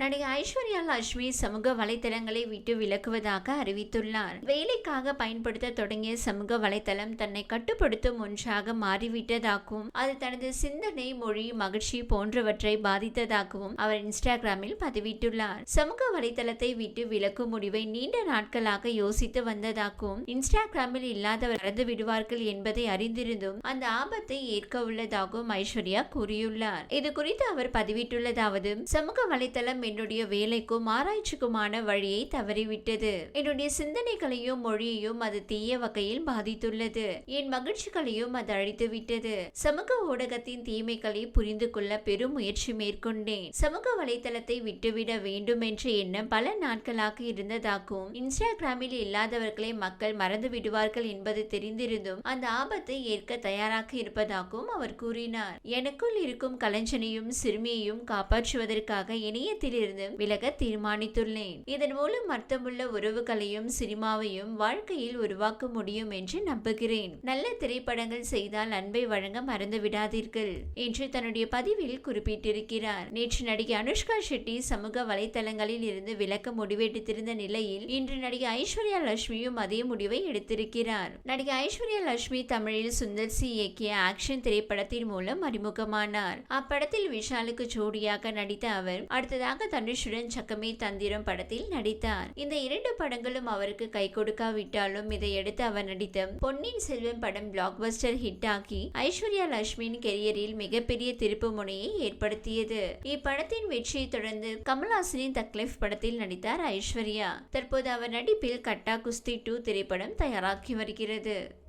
நடிகை ஐஸ்வர்யா லட்சுமி சமூக வலைதளங்களை விட்டு விலக்குவதாக அறிவித்துள்ளார். வேலைக்காக பயன்படுத்த தொடங்கிய சமூக வலைதளம் தன்னை கட்டுப்படுத்தும் ஒன்றாக மாறிவிட்டதாகவும் அது தனது சிந்தனை மொழி மகிழ்ச்சி போன்றவற்றை பாதித்ததாகவும் அவர் இன்ஸ்டாகிராமில் பதிவிட்டுள்ளார். சமூக வலைதளத்தை விட்டு விலக்கும் முடிவை நீண்ட நாட்களாக யோசித்து வந்ததாகவும் இன்ஸ்டாகிராமில் இல்லாதவர் இறந்து விடுவார்கள் என்பதை அறிந்திருந்தும் அந்த ஆபத்தை ஏற்க உள்ளதாகவும் ஐஸ்வர்யா கூறியுள்ளார். இது குறித்து அவர் பதிவிட்டுள்ளதாவது சமூக வலைதளம் என்னுடைய வேலைக்கும் ஆராய்ச்சிக்குமான வழியை தவறிவிட்டது. என்னுடைய சிந்தனைகளையும் மொழியையும் அது தீய வகையில் பாதித்துள்ளது. என் மகிழ்ச்சிகளையும் அது அழித்து விட்டது சமூக ஊடகத்தின் தீமைகளை புரிந்து கொள்ள பெரும் முயற்சி மேற்கொண்டேன். சமூக வலைதளத்தை விட்டுவிட வேண்டும் என்ற எண்ணம் பல நாட்களாக இருந்ததாகவும் இன்ஸ்டாகிராமில் இல்லாதவர்களை மக்கள் மறந்து விடுவார்கள் என்பது தெரிந்திருந்தும் அந்த ஆபத்தை ஏற்க தயாராக இருப்பதாகவும் அவர் கூறினார். எனக்குள் இருக்கும் கலைஞனையும் சிறுமியையும் காப்பாற்றுவதற்காக இணையத்தில் இணையத்திலிருந்து விலக தீர்மானித்துள்ளேன். இதன் மூலம் அர்த்தமுள்ள உறவுகளையும் சினிமாவையும் வாழ்க்கையில் உருவாக்க முடியும் என்று நம்புகிறேன். நல்ல திரைப்படங்கள் செய்தால் அன்பை வழங்க மறந்து விடாதீர்கள் என்று தன்னுடைய பதிவில் குறிப்பிட்டிருக்கிறார். நேற்று நடிகை அனுஷ்கா ஷெட்டி சமூக வலைதளங்களில் இருந்து விலக்க முடிவெடுத்திருந்த நிலையில் இன்று நடிகை ஐஸ்வர்யா லட்சுமியும் அதே முடிவை எடுத்திருக்கிறார். நடிகை ஐஸ்வர்யா லட்சுமி தமிழில் சுந்தர் சி இயக்கிய ஆக்ஷன் திரைப்படத்தின் மூலம் அறிமுகமானார். அப்படத்தில் விஷாலுக்கு ஜோடியாக நடித்த அவர் அடுத்ததாக தனுஷுடன் சக்கமே தந்திரம் படத்தில் நடித்தார். இந்த இரண்டு படங்களும் அவருக்கு கை கொடுக்காவிட்டாலும் இதையடுத்து அவர் நடித்த பொன்னின் செல்வன் படம் பிளாக்பஸ்டர் ஹிட் ஆகி ஐஸ்வர்யா லட்சுமியின் கெரியரில் மிகப்பெரிய திருப்பு முனையை ஏற்படுத்தியது. இப்படத்தின் வெற்றியை தொடர்ந்து கமல்ஹாசனின் தக்லைஃப் படத்தில் நடித்தார் ஐஸ்வர்யா. தற்போது அவர் நடிப்பில் கட்டா குஸ்தி டூ திரைப்படம் தயாராகி வருகிறது.